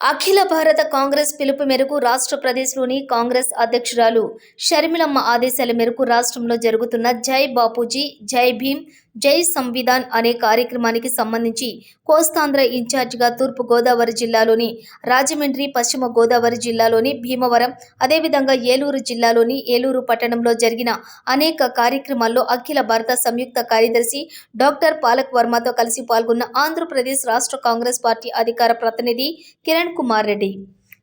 అఖిల భారత కాంగ్రెస్ పిలుపు మేరకు రాష్ట్ర ప్రదేశ్లోని కాంగ్రెస్ అధ్యక్షురాలు షర్మిలమ్మ ఆదేశాల మేరకు రాష్ట్రంలో జరుగుతున్న జై బాపూజీ జై భీమ్ జై సంవిధాన్ అనే కార్యక్రమానికి సంబంధించి కోస్తాంధ్ర ఇన్ఛార్జిగా తూర్పు గోదావరి జిల్లాలోని రాజమండ్రి పశ్చిమ గోదావరి జిల్లాలోని భీమవరం అదేవిధంగా ఏలూరు జిల్లాలోని ఏలూరు పట్టణంలో జరిగిన అనేక కార్యక్రమాల్లో అఖిల భారత సంయుక్త కార్యదర్శి డాక్టర్ పాలక్ వర్మతో కలిసి పాల్గొన్న ఆంధ్రప్రదేశ్ రాష్ట్ర కాంగ్రెస్ పార్టీ అధికార ప్రతినిధి కిరణ్ కుమార్ రెడ్డి.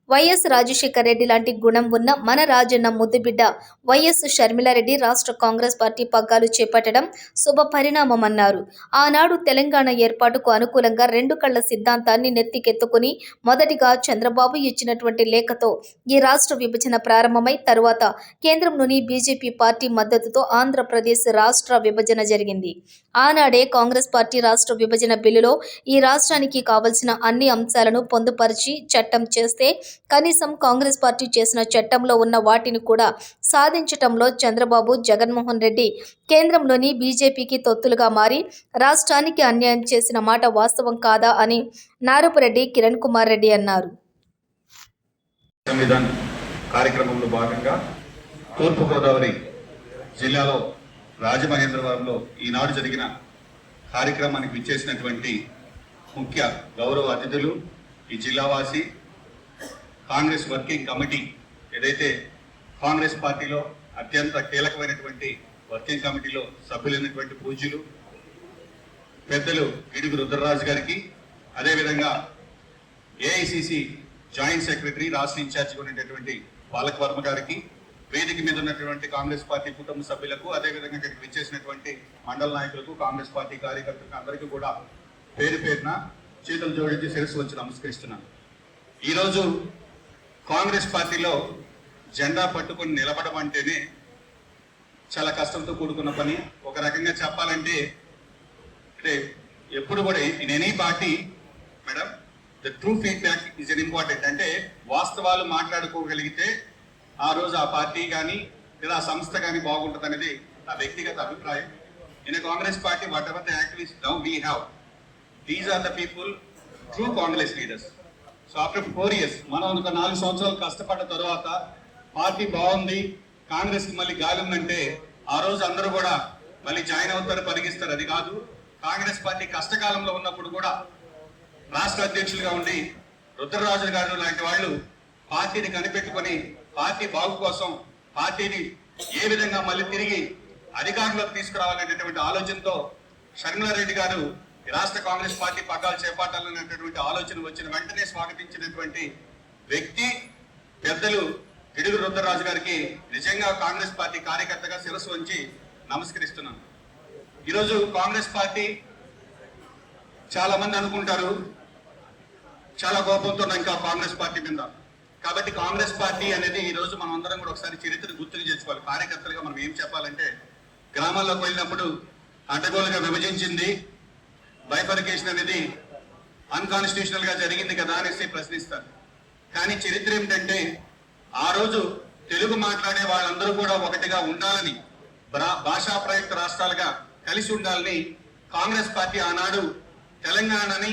వైఎస్ రాజశేఖర రెడ్డి లాంటి గుణం ఉన్న మన రాజన్న ముద్దుబిడ్డ వైఎస్ షర్మిలారెడ్డి రాష్ట్ర కాంగ్రెస్ పార్టీ పగ్గాలు చేపట్టడం శుభ పరిణామమన్నారు. ఆనాడు తెలంగాణ ఏర్పాటుకు అనుకూలంగా రెండు కళ్ళ సిద్ధాంతాన్ని నెత్తికెత్తుకుని మొదటిగా చంద్రబాబు ఇచ్చినటువంటి లేఖతో ఈ రాష్ట్ర విభజన ప్రారంభమై తరువాత కేంద్రంలోని బీజేపీ పార్టీ మద్దతుతో ఆంధ్రప్రదేశ్ రాష్ట్ర విభజన జరిగింది. ఆనాడే కాంగ్రెస్ పార్టీ రాష్ట్ర విభజన బిల్లులో ఈ రాష్ట్రానికి కావలసిన అన్ని అంశాలను పొందుపరిచి చట్టం చేస్తే కనీసం కాంగ్రెస్ పార్టీ చేసిన చట్టంలో ఉన్న వాటిని కూడా సాధించటంలో చంద్రబాబు జగన్మోహన్ రెడ్డి కేంద్రంలోని బీజేపీకి తొత్తులుగా మారి రాష్ట్రానికి అన్యాయం చేసిన మాట వాస్తవం కాదా అని నారపురెడ్డి కిరణ్ కుమార్ రెడ్డి అన్నారు. కార్యక్రమంలో భాగంగా తూర్పుగోదావరి జిల్లాలో రాజమహేంద్రవరంలో ఈనాడు జరిగిన కార్యక్రమానికి విచ్చేసినటువంటి ముఖ్య గౌరవ అతిథులు ఈ జిల్లావాసి కాంగ్రెస్ వర్కింగ్ కమిటీ ఏదైతే కాంగ్రెస్ పార్టీలో అత్యంత కీలకమైనటువంటి వర్కింగ్ కమిటీలో సభ్యులైనటువంటి పూజ్యులు పెద్దలు గిడుగు రుద్రరాజు గారికి అదేవిధంగా ఏఐసిసి జాయింట్ సెక్రటరీ రాష్ట్ర ఇన్ఛార్జిగా ఉండేటటువంటి బాలక వర్మ గారికి వేదిక మీద ఉన్నటువంటి కాంగ్రెస్ పార్టీ కుటుంబ సభ్యులకు అదేవిధంగా ఇక్కడికి విచ్చేసినటువంటి మండల నాయకులకు కాంగ్రెస్ పార్టీ కార్యకర్తలకు అందరికీ కూడా పేరు పేరున చేతులు జోడించి శిరస్సు వచ్చి నమస్కరిస్తున్నాను. ఈరోజు కాంగ్రెస్ పార్టీలో జెండా పట్టుకొని నిలబడడం అంటేనే చాలా కష్టంతో కూడుకున్న పని. ఒక రకంగా చెప్పాలంటే అంటే ఎప్పుడు కూడా in any party madam the true feedback is an important. అంటే వాస్తవాలు మాట్లాడుకోగలిగితే ఆ రోజు ఆ పార్టీ కానీ లేదా ఆ సంస్థ కానీ బాగుంటుంది అనేది నా వ్యక్తిగత అభిప్రాయం. In Congress party whatever the activist now we have these are the people true Congress leaders so after four years. మనం ఒక నాలుగు సంవత్సరాలు కష్టపడ్డ తర్వాత పార్టీ బాగుంది కాంగ్రెస్కి మళ్ళీ గాలి ఉందంటే ఆ రోజు అందరూ కూడా మళ్ళీ జాయిన్ అవుతారు పరిగిస్తారు అది కాదు కాంగ్రెస్ పార్టీ కష్టకాలంలో ఉన్నప్పుడు కూడా రాష్ట్ర అధ్యక్షులుగా ఉండి రుద్రరాజు గారు లాంటి వాళ్ళు పార్టీని కనిపెట్టుకొని పార్టీ బాగు కోసం పార్టీని ఏ విధంగా మళ్ళీ తిరిగి అధికారంలోకి తీసుకురావాలనేటువంటి ఆలోచనతో షర్మిలారెడ్డి గారు రాష్ట్ర కాంగ్రెస్ పార్టీ పగ్గాలు చేపట్టాలనేటటువంటి ఆలోచన వచ్చిన వెంటనే స్వాగతించినటువంటి వ్యక్తి పెద్దలు గిడుగు రుద్రరాజు గారికి నిజంగా కాంగ్రెస్ పార్టీ కార్యకర్తగా శిరస్సు వంచి నమస్కరిస్తున్నాను. ఈరోజు కాంగ్రెస్ పార్టీ చాలా మంది అనుకుంటారు చాలా కోపంతో ఇంకా కాంగ్రెస్ పార్టీ మీద. కాబట్టి కాంగ్రెస్ పార్టీ అనేది ఈ రోజు మనం అందరం కూడా ఒకసారి చరిత్ర గుర్తుకు చేసుకోవాలి. కార్యకర్తలుగా మనం ఏం చెప్పాలంటే గ్రామాల్లోకి వెళ్ళినప్పుడు అడ్డగోలుగా విభజించింది బైఫర్కేషన్ అనేది అన్కాన్స్టిట్యూషనల్గా జరిగింది కదా అనేసి ప్రశ్నిస్తారు. కానీ చరిత్ర ఏమిటంటే ఆ రోజు తెలుగు మాట్లాడే వాళ్ళందరూ కూడా ఒకటిగా ఉండాలని భాషా ప్రయుక్త రాష్ట్రాలుగా కలిసి ఉండాలని కాంగ్రెస్ పార్టీ ఆనాడు తెలంగాణని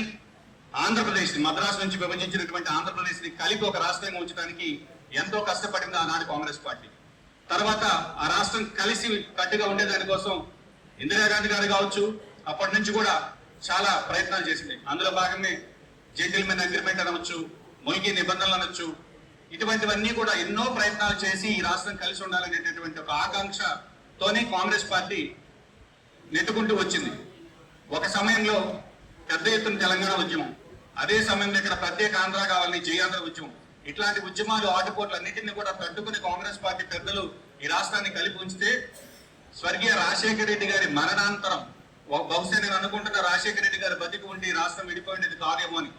ఆంధ్రప్రదేశ్ మద్రాసు నుంచి విభజించినటువంటి ఆంధ్రప్రదేశ్ని కలిపి ఒక రాష్ట్రంగా ఉంచడానికి ఎంతో కష్టపడింది ఆనాడు కాంగ్రెస్ పార్టీ. తర్వాత ఆ రాష్ట్రం కలిసి కట్టుగా ఉండేదానికోసం ఇందిరాగాంధీ గారు కావచ్చు అప్పటి నుంచి కూడా చాలా ప్రయత్నాలు చేసింది. అందులో భాగమే జెంటిల్మెన్ అగ్రిమెంట్ అనవచ్చు మునిగి నిబంధనలు అనొచ్చు ఇటువంటివన్నీ కూడా ఎన్నో ప్రయత్నాలు చేసి ఈ రాష్ట్రం కలిసి ఉండాలనేటటువంటి ఒక ఆకాంక్షతోనే కాంగ్రెస్ పార్టీ నెట్టుకుంటూ వచ్చింది. ఒక సమయంలో పెద్ద ఎత్తున తెలంగాణ ఉద్యమం అదే సమయంలో ఇక్కడ ప్రత్యేక ఆంధ్ర కావాలని జయాంధ్ర ఉద్యమం ఇట్లాంటి ఉద్యమాలు ఆటుపోట్లు అన్నింటినీ కూడా తట్టుకుని కాంగ్రెస్ పార్టీ పెద్దలు ఈ రాష్ట్రాన్ని కలిపి ఉంచితే స్వర్గీయ రాజశేఖర రెడ్డి గారి మరణాంతరం బహుశా నేను అనుకుంటున్న రాజశేఖర రెడ్డి గారి బతికి ఉండి రాష్ట్రం విడిపోయినది కార్యము అని.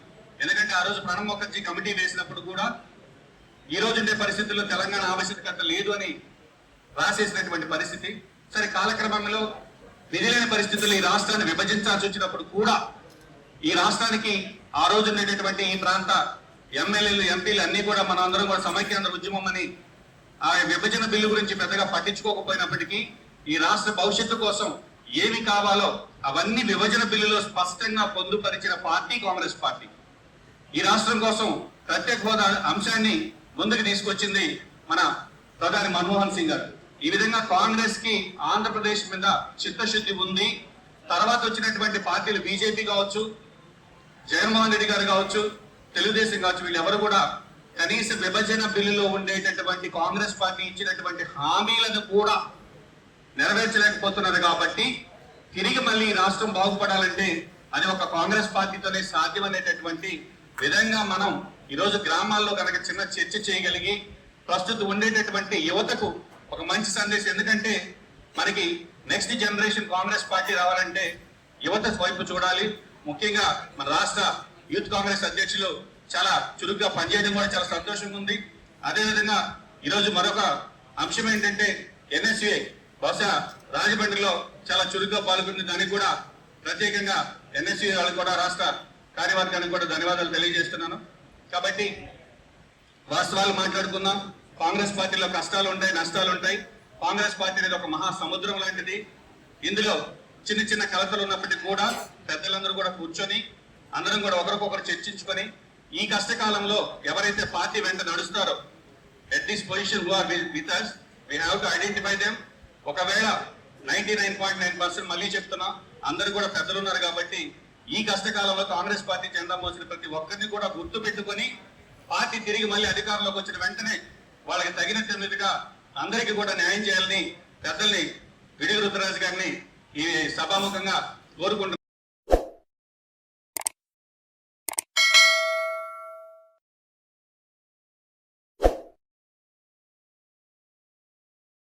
ఎందుకంటే ఆ రోజు ప్రణబ్ ముఖర్జీ కమిటీ వేసినప్పుడు కూడా ఈ రోజు ఉండే పరిస్థితుల్లో తెలంగాణ ఆవశ్యకత లేదు అని రాసేసినటువంటి పరిస్థితి. సరే కాలక్రమంలో విధిలేని పరిస్థితుల్లో ఈ రాష్ట్రాన్ని విభజించాల్సి వచ్చినప్పుడు కూడా ఈ రాష్ట్రానికి ఆ రోజు ఉండేటటువంటి ఈ ప్రాంత ఎమ్మెల్యేలు ఎంపీలు అన్ని కూడా మనం అందరం కూడా సమైక్యాంధ్ర ఉద్యమం అని ఆ విభజన బిల్లు గురించి పెద్దగా పట్టించుకోకపోయినప్పటికీ ఈ రాష్ట్ర భవిష్యత్తు కోసం ఏమి కావాలో అవన్నీ విభజన బిల్లులో స్పష్టంగా పొందుపరిచిన పార్టీ కాంగ్రెస్ పార్టీ. ఈ రాష్ట్రం కోసం ప్రత్యేక హోదా అంశాన్ని ముందుకు తీసుకొచ్చింది మన ప్రధాని మన్మోహన్ సింగ్ గారు. ఈ విధంగా కాంగ్రెస్కి ఆంధ్రప్రదేశ్ మీద చిత్తశుద్ధి ఉంది. తర్వాత వచ్చినటువంటి పార్టీలు బీజేపీ కావచ్చు జగన్మోహన్ రెడ్డి గారు కావచ్చు తెలుగుదేశం కావచ్చు వీళ్ళెవరు కూడా కనీస విభజన బిల్లులో ఉండేటటువంటి కాంగ్రెస్ పార్టీ ఇచ్చినటువంటి హామీలను కూడా నెరవేర్చలేకపోతున్నారు కాబట్టి తిరిగి మళ్ళీ ఈ రాష్ట్రం బాగుపడాలంటే అది ఒక కాంగ్రెస్ పార్టీతోనే సాధ్యం అనేటటువంటి విధంగా మనం ఈరోజు గ్రామాల్లో కనుక చిన్న చర్చ చేయగలిగి ప్రస్తుతం ఉండేటటువంటి యువతకు ఒక మంచి సందేశం. ఎందుకంటే మనకి నెక్స్ట్ జనరేషన్ కాంగ్రెస్ పార్టీ రావాలంటే యువత వైపు చూడాలి. ముఖ్యంగా మన రాష్ట్ర యూత్ కాంగ్రెస్ అధ్యక్షులు చాలా చురుగ్గా పనిచేయడం కూడా చాలా సంతోషంగా ఉంది. అదేవిధంగా ఈరోజు మరొక అంశం ఏంటంటే ఎన్ఎస్యుఐ బహుశా రాజమండ్రిలో చాలా చురుగ్గా పాల్గొంది. దానికి కూడా ప్రత్యేకంగా ఎన్ఎస్సీ వాళ్ళకి కూడా రాష్ట్ర కార్యవర్గానికి కూడా ధన్యవాదాలు తెలియజేస్తున్నాను. కాబట్టి వాస్తవాలు మాట్లాడుకుందాం. కాంగ్రెస్ పార్టీలో కష్టాలు ఉంటాయి నష్టాలు ఉంటాయి. కాంగ్రెస్ పార్టీ అనేది ఒక మహా సముద్రం లాంటిది. ఇందులో చిన్న చిన్న కలతలు ఉన్నప్పటికీ కూడా పెద్దలందరూ కూడా కూర్చొని అందరం కూడా ఒకరికొకరు చర్చించుకొని ఈ కష్టకాలంలో ఎవరైతే పార్టీ వెంట నడుస్తారో at this position who are with us we have to identify them ఒకవేళ ninety nine point nine percent మళ్ళీ చెప్తున్నా అందరూ కూడా పెద్దలు ఉన్నారు కాబట్టి ఈ కష్టకాలంలో కాంగ్రెస్ పార్టీ జెండా మోసిన ప్రతి ఒక్కరిని కూడా గుర్తు పెట్టుకొని పార్టీ తిరిగి మళ్ళీ అధికారంలోకి వచ్చిన వెంటనే వాళ్ళకి తగినట్టుగా అందరికీ కూడా న్యాయం చేయాలని పెద్దల్ని విడి రుద్రరాజు గారిని ఈ సభాముఖంగా కోరుకుంటున్నాను.